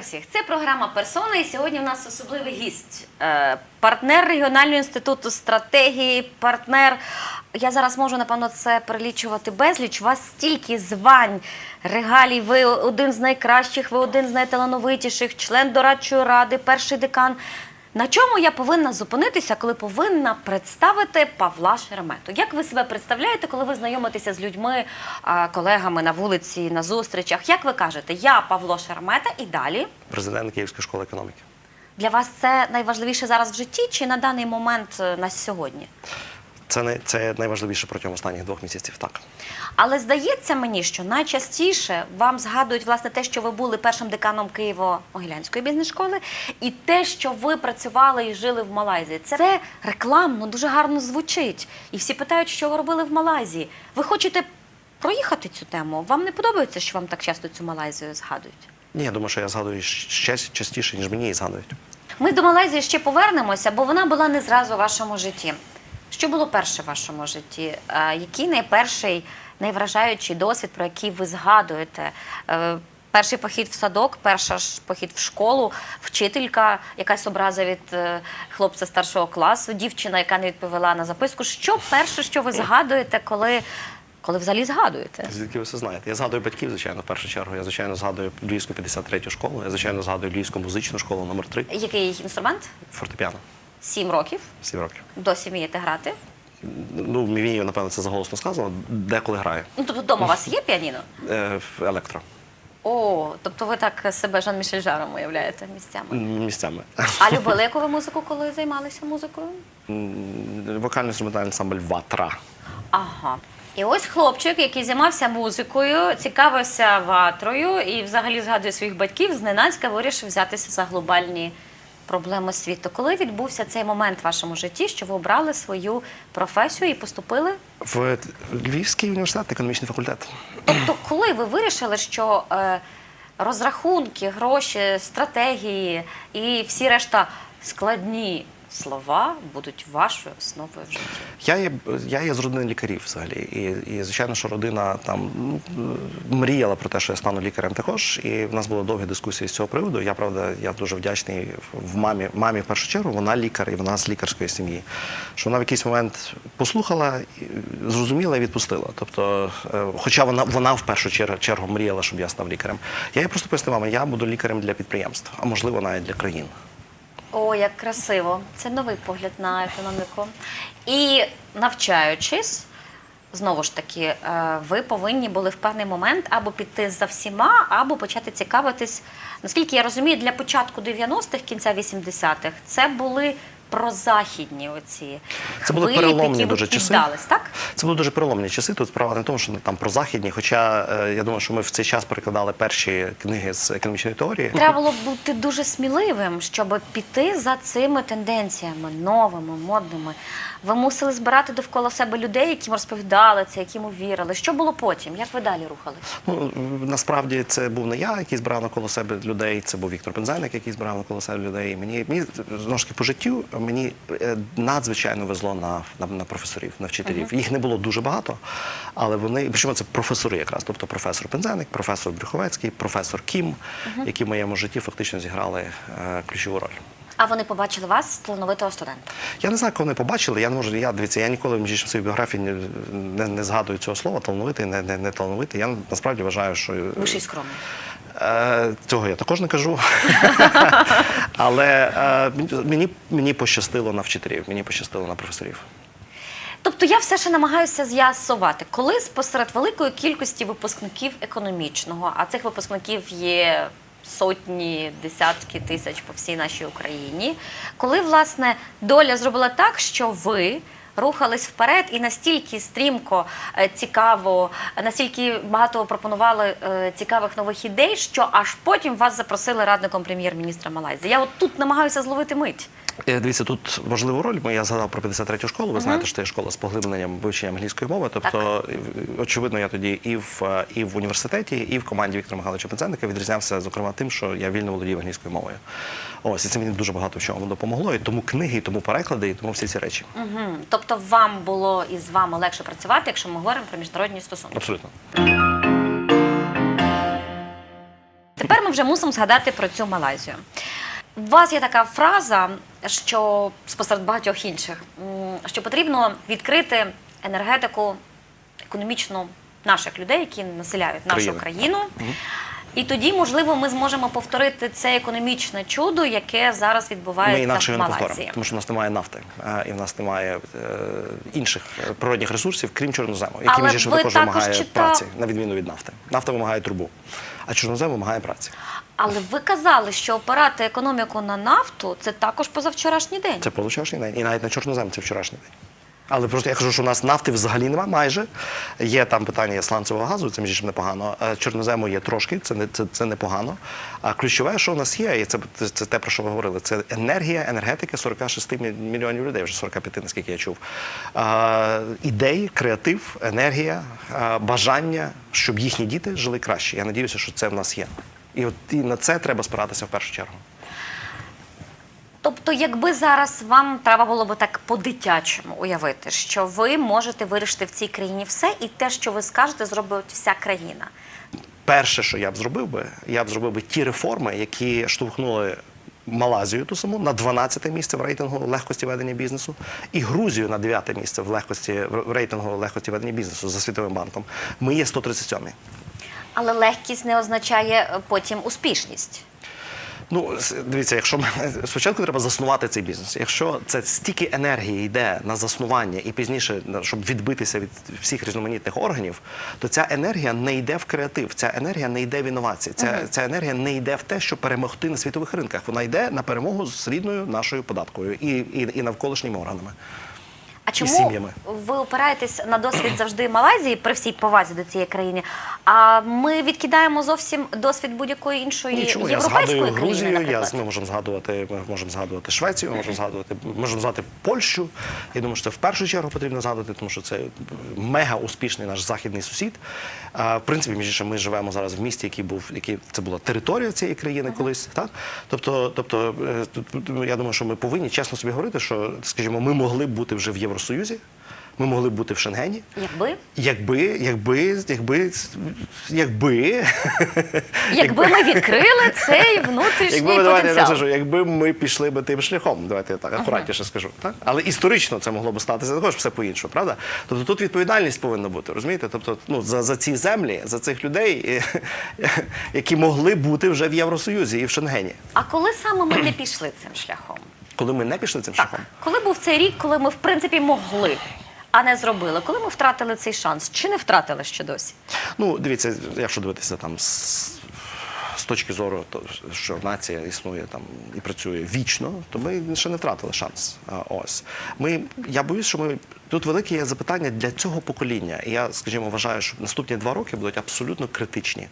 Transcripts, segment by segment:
усіх. Це програма Персона. І сьогодні у нас особливий гість. Е, партнер регіонального інституту стратегії, партнер. Я зараз можу, напевно, це перелічувати безліч. У вас стільки звань, регалій. Ви один з найкращих, ви один з найталановитіших, член дорадчої ради, перший декан. На чому я повинна зупинитися, коли повинна представити Павла Шеремету? Як ви себе представляєте, коли ви знайомитеся з людьми, колегами на вулиці, на зустрічах? Як ви кажете, я Павло Шеремета і далі? президент Київської школи економіки. Для вас це найважливіше зараз в житті чи на даний момент е, на сьогодні? Це не це найважливіше протягом останніх двох місяців. Так Але здається мені, що найчастіше вам згадують власне те, що ви були першим деканом Києво-Могилянської бізнес-школи, і те, що ви працювали і жили в Малайзії. Це, це рекламно дуже гарно звучить. І всі питають, що ви робили в Малайзії. Ви хочете проїхати цю тему? Вам не подобається, що вам так часто цю Малайзію згадують? ні, я думаю, що я згадую ще частіше, ніж мені її згадують. Ми до Малайзії ще повернемося, бо вона була не зразу у вашому житті. Що було перше в вашому житті? Який найперший, найвражаючий досвід, про який ви згадуєте? Е, Перший похід в садок, перший ж похід в школу, вчителька, якась образа від е, хлопця старшого класу, дівчина, яка не відповіла на записку. Що перше, що ви згадуєте, коли, коли взагалі згадуєте? Звідки ви все знаєте? Я згадую батьків, звичайно, в першу чергу. Я звичайно згадую Львівську 53 школу. Я звичайно згадую Львівську музичну школу номер 3 Який інструмент? фортепіано. Сім років. Сім років. Досі вмієте грати. Ну, вмію, напевно, це заголосно сказано. Деколи граю. Ну, тобто вдома у вас є піаніно? Е, електро О, тобто ви так себе Жан-Мішель Жаром уявляєте місцями. Місцями. А любили яку ви музику, коли займалися музикою? Вокально-інструментальний ансамбль Ватра. Ага. І ось хлопчик, який займався музикою, цікавився ватрою і взагалі згадує своїх батьків, зненацька вирішив взятися за глобальні проблеми світу. Коли відбувся цей момент в вашому житті, що ви обрали свою професію і поступили? В Львівський університет, економічний факультет. Тобто, коли ви вирішили, що е, розрахунки, гроші, стратегії і всі решта складні слова будуть вашою основою в житті? Я є, я є з родини лікарів взагалі. І, і звичайно, що родина там мріяла про те, що я стану лікарем також. І в нас були довгі дискусії з цього приводу. Я правда, я дуже вдячний в мамі. Мамі в першу чергу вона лікар і вона з лікарської сім'ї. Що вона в якийсь момент послухала, зрозуміла і відпустила. Тобто, е, хоча вона вона в першу чергу мріяла, щоб я став лікарем. Я їй просто пояснив, мама, я буду лікарем для підприємств, а можливо навіть для країн. О, як красиво! Це новий погляд на економіку. І навчаючись, знову ж таки, е, ви повинні були в певний момент або піти за всіма, або почати цікавитись. Наскільки я розумію, для початку 90-х, кінця 80-х, це були прозахідні оці Це були хвилі, переломні дуже часи. піддались, так? Це були дуже переломні часи. Тут справа не в тому, що там про західні. Хоча е, я думаю, що ми в цей час перекладали перші книги з економічної теорії. Треба було бути дуже сміливим, щоб піти за цими тенденціями новими, модними. Ви мусили збирати довкола себе людей, яким розповідали це, яким вірили. Що було потім? Як ви далі рухались? Ну насправді це був не я, який збирав навколо себе людей. Це був Віктор Пензенник, який збирав навколо себе людей. Мені мені знову ж таки по життю мені е, надзвичайно везло на, на, на професорів, на вчителів. Їх не було дуже багато, але вони причому це професори, якраз тобто професор Пензенник, професор Брюховецький, професор Кім, які в моєму житті фактично зіграли е, ключову роль. А вони побачили вас талановитого студента. Я не знаю, коли вони побачили. Я не можу. Я дивіться, я ніколи в між своїй біографії не, не, не згадую цього слова талановитий, не, не, не талановитий. Я насправді вважаю, що Ви ще й скромний. Е, Цього я також не кажу. Але е, мені, мені пощастило на вчителів, мені пощастило на професорів. Тобто я все ще намагаюся з'ясувати, коли посеред великої кількості випускників економічного, а цих випускників є сотні, десятки тисяч по всій нашій Україні, коли власне доля зробила так, що ви. Рухались вперед і настільки стрімко е, цікаво, настільки багато пропонували е, цікавих нових ідей, що аж потім вас запросили радником прем'єр-міністра Малайзії. Я от тут намагаюся зловити мить. Е, Дивіться, тут важливу роль, я згадав про 53-ю школу. Ви знаєте, що це школа з поглибленням вивчення англійської мови. Тобто, е, очевидно, я тоді і в, е, і в університеті, і в команді Віктора Михайловича Пензенника відрізнявся, зокрема, тим, що я вільно володів англійською мовою. Ось і це мені дуже багато в чому допомогло. І тому книги, і тому переклади, і тому всі ці речі. Угу. Тобто вам було із вами легше працювати, якщо ми говоримо про міжнародні стосунки. Абсолютно. Тепер ми вже мусимо згадати про цю Малайзію. У вас є така фраза, що спосеред багатьох інших, що потрібно відкрити енергетику економічну наших людей, які населяють нашу Країни. країну. І тоді, можливо, ми зможемо повторити це економічне чудо, яке зараз Ми відбувається інакше в не Малайзії. повторимо, тому що в нас немає нафти, і в нас немає е, інших природних ресурсів, крім чорнозему, який між іншим також вимагає чита- праці, на відміну від нафти. Нафта вимагає трубу, а чорнозем вимагає праці. Але ви казали, що опирати економіку на нафту це також позавчорашній день. Це позавчорашній день, і навіть на чорнозем це вчорашній день. Але просто я кажу, що у нас нафти взагалі немає майже. Є там питання сланцевого газу, це між іншим непогано. Чорнозему є трошки, це не це, це непогано. А ключове, що у нас є, і це, те, про що ви говорили, це енергія, енергетика 46 мільйонів людей, вже 45, наскільки я чув. Ідеї, креатив, енергія, бажання, щоб їхні діти жили краще. Я надіюся, що це в нас є. І от і на це треба спиратися в першу чергу. Тобто, якби зараз вам треба було би так по-дитячому уявити, що ви можете вирішити в цій країні все, і те, що ви скажете, зробить вся країна. перше, що я б зробив би, я б зробив би ті реформи, які штовхнули. Малазію ту саму на 12 місце в рейтингу легкості ведення бізнесу, і Грузію на 9 місце в легкості в рейтингу легкості ведення бізнесу за світовим банком. Ми є 137 Але легкість не означає е, потім успішність. Ну, дивіться, якщо ми спочатку треба заснувати цей бізнес. Якщо це стільки енергії йде на заснування і пізніше, щоб відбитися від всіх різноманітних органів, то ця енергія не йде в креатив, ця енергія не йде в інновації. Ця, ця енергія не йде в те, щоб перемогти на світових ринках. Вона йде на перемогу з рідною нашою податковою і, і, і навколишніми органами. А чому сім'ями. ви опираєтесь на досвід завжди Малайзії при всій повазі до цієї країни? А ми відкидаємо зовсім досвід будь-якої іншої Нічого, я згадую країни, Грузію, я, ми можемо згадувати, ми можемо згадувати Швецію, ми можемо згадувати, можемо згадувати Польщу. Я думаю, що це в першу чергу потрібно згадувати, тому що це мега успішний наш західний сусід. А, в принципі, між іншим, ми живемо зараз в місті, який був, який це була територія цієї країни колись. Так? Тобто, тобто, е, я думаю, що ми повинні чесно собі говорити, що, скажімо, ми могли б бути вже в Євросоюзі, ми могли б бути в Шенгені. Якби Якби, якби, якби, якби, Якби ми відкрили цей внутрішній Якби давайте я скажу, якби ми пішли би тим шляхом, давайте я так акуратніше скажу. Так? Але історично це могло б статися також все по-іншому, правда? Тобто тут відповідальність повинна бути, розумієте? Тобто, ну за, за ці землі, за цих людей, які могли бути вже в Євросоюзі і в Шенгені. А коли саме ми не пішли цим шляхом? Коли ми не пішли цим Так, шляхом, коли був цей рік, коли ми в принципі могли, а не зробили, коли ми втратили цей шанс, чи не втратили ще досі? ну дивіться, якщо дивитися там з, з точки зору, то що нація існує там і працює вічно, то ми ще не втратили шанс. А, Ось ми я боюсь, що ми тут велике є запитання для цього покоління. І я, скажімо, вважаю, що наступні два роки будуть абсолютно критичні.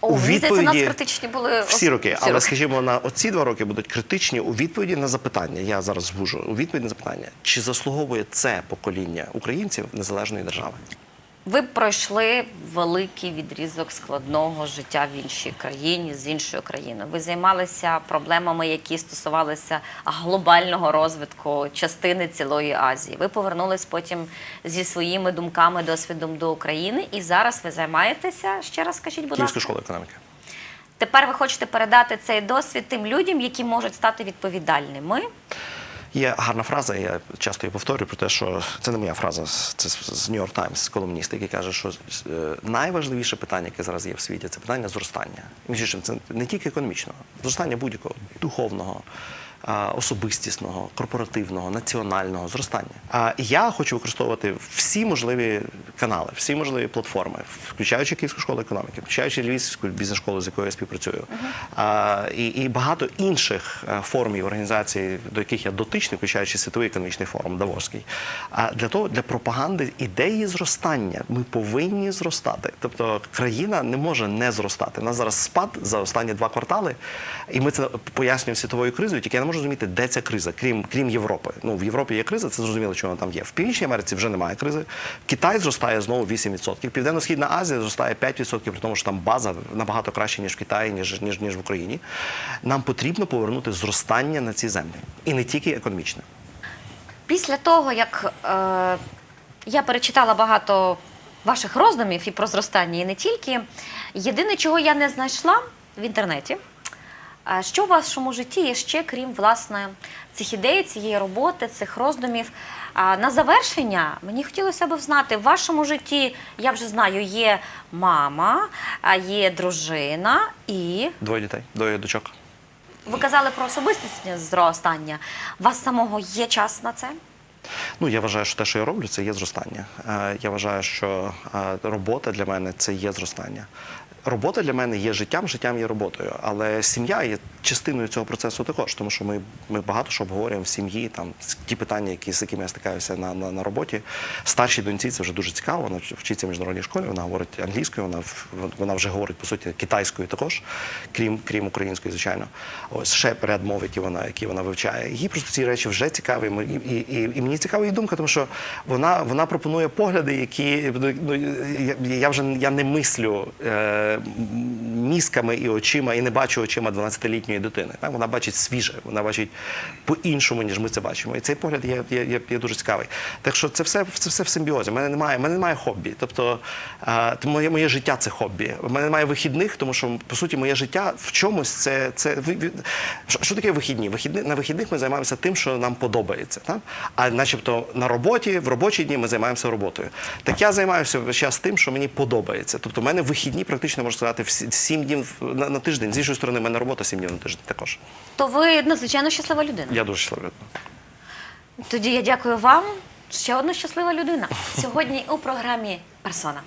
О, мені здається, у нас критичні були всі роки, всі але роки. скажімо, на оці два роки будуть критичні у відповіді на запитання. Я зараз звужу у відповіді на запитання, чи заслуговує це покоління українців незалежної держави. Ви пройшли великий відрізок складного життя в іншій країні з іншою країною. Ви займалися проблемами, які стосувалися глобального розвитку частини цілої Азії. Ви повернулись потім зі своїми думками, досвідом до України, і зараз ви займаєтеся. Ще раз скажіть, будь Київська школа економіки. тепер ви хочете передати цей досвід тим людям, які можуть стати відповідальними. Є гарна фраза, я часто її повторюю про те, що це не моя фраза, це з New York Times, колумніст, який каже, що е, найважливіше питання, яке зараз є в світі, це питання зростання. Між іншим, це не тільки економічного, зростання будь-якого духовного. Особистісного, корпоративного, національного зростання. А я хочу використовувати всі можливі канали, всі можливі платформи, включаючи Київську школу економіки, включаючи Львівську бізнес-школу, з якою я співпрацюю, а, і, і багато інших е, форумів і організацій, до яких я дотичний, включаючи світовий економічний форум Давоський. А для того для пропаганди ідеї зростання ми повинні зростати. Тобто країна не може не зростати. У нас зараз спад за останні два квартали, і ми це пояснюємо світовою кризою. Тільки я можу розуміти, де ця криза, крім крім Європи. Ну в Європі є криза, це зрозуміло, що вона там є. В Північній Америці вже немає кризи. Китай зростає знову 8%. Південно-східна Азія зростає 5%, при тому, що там база набагато краще, ніж в Китаї, ніж, ніж, ніж в Україні. Нам потрібно повернути зростання на ці землі. І не тільки економічне. Після того, як е, я перечитала багато ваших роздумів і про зростання, і не тільки, єдине, чого я не знайшла, в інтернеті. Що в вашому житті є ще, крім власне цих ідей, цієї роботи, цих роздумів? На завершення мені хотілося б знати, в вашому житті, я вже знаю, є мама, є дружина і Двоє дітей, двоє дочок. ви казали про особистісне зростання. У вас самого є час на це? Ну, я вважаю, що те, що я роблю, це є зростання. Е, Я вважаю, що е, робота для мене це є зростання. Робота для мене є життям, життям є роботою. Але сім'я є частиною цього процесу також, тому що ми, ми багато що обговорюємо в сім'ї, там ті питання, які, з якими я стикаюся на, на, на роботі. Старшій доньці це вже дуже цікаво. Вона вчиться в міжнародній школі, вона говорить англійською, вона, вона вже говорить по суті китайською також, крім, крім української, звичайно. Ось ще ряд мов, які вона, які вона вивчає. Їй просто ці речі вже цікаві. І, і, і, і мені цікава її думка, тому що вона, вона пропонує погляди, які ну, я, я вже я не мислю е, мізками і очима, і не бачу очима 12-літньої дитини. Так? Вона бачить свіже, вона бачить по-іншому, ніж ми це бачимо. І цей погляд є, є, є, є дуже цікавий. Так що це все, це все в симбіозі. У мене немає, мене немає хобі. Тобто моє, моє життя це хобі. У мене немає вихідних, тому що по суті моє життя в чомусь це. це що, таке вихідні? Вихідні на вихідних ми займаємося тим, що нам подобається. Так? А начебто на роботі, в робочі дні ми займаємося роботою. Так я займаюся час тим, що мені подобається. Тобто, в мене вихідні практично можна сказати сім днів на, на тиждень. З іншої сторони, в мене робота сім днів на тиждень також. То ви надзвичайно щаслива людина. Я дуже щасливий. Тоді я дякую вам. Ще одна щаслива людина. Сьогодні у програмі Персона.